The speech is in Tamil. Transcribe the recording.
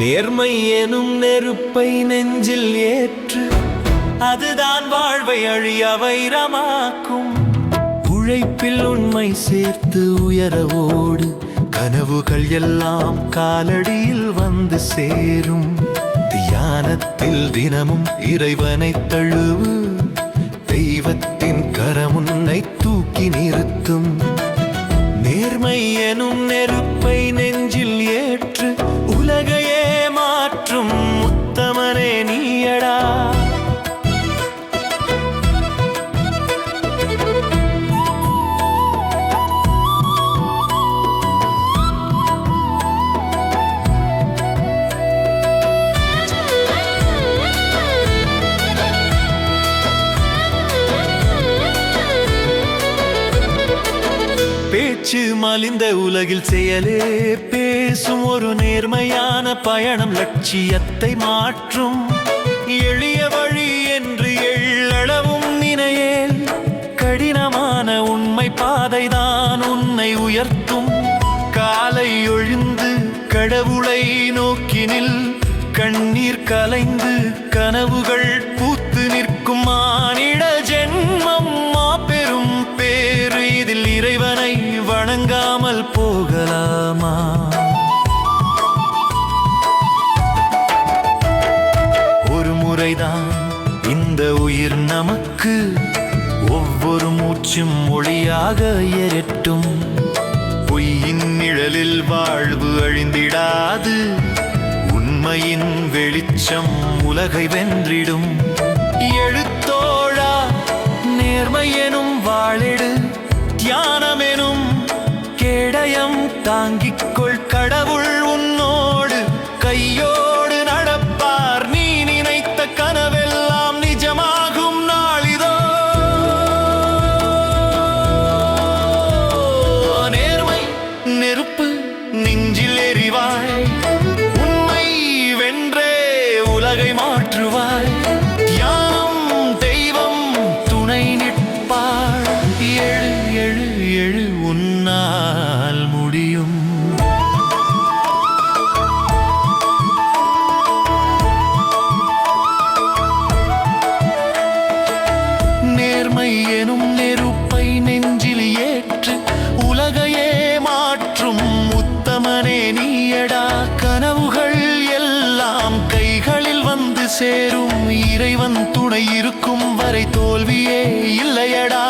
நேர்மை எனும் நெருப்பை நெஞ்சில் ஏற்று அதுதான் வாழ்வை அழிய வைரமாக்கும். உழைப்பில் உண்மை சேர்த்து உயரவோடு கனவுகள் எல்லாம் காலடியில் வந்து சேரும். தியானத்தில் தினமும் இறைவனை தழுவு தெய்வத்தின் கரமுன்னை தூக்கி நிறுத்தும். நேர்மை எனும் நெருப்பு பேச்சு மலிந்த உலகில் செயலே பேசும் ஒரு நேர்மையான பயணம் லட்சியத்தை மாற்றும். எளிய வழி என்று எள்ளளவும் நினையேல் கடினமான உண்மை பாதைதான் உன்னை உயர்த்தும். காலை ஒழிந்து கடவுளை நோக்கினில் கண்ணீர் கலைந்து கனவுகள் பூத்து நிற்குமா இந்த உயிர் நமக்கு ஒவ்வொரு மூச்சும் மொழியாக எரட்டும். பொய்யின் நிழலில் வாழ்வு அழிந்திடாது. உண்மையின் வெளிச்சம் உலகை வென்றிடும். எழுத்தோழா நேர்மை எனும் வாழிடு தியானமெனும் கேடயம் தாங்கிக் கொள் கடவுள். நேர்மை எனும் நெருப்பை நெஞ்சில் ஏற்று உலகையே மாற்றும் உத்தமனே நீயடா. கனவுகள் எல்லாம் கைகளில் வந்து சேரும். இறைவன் துணை இருக்கும் வரை தோல்வியே இல்லையடா.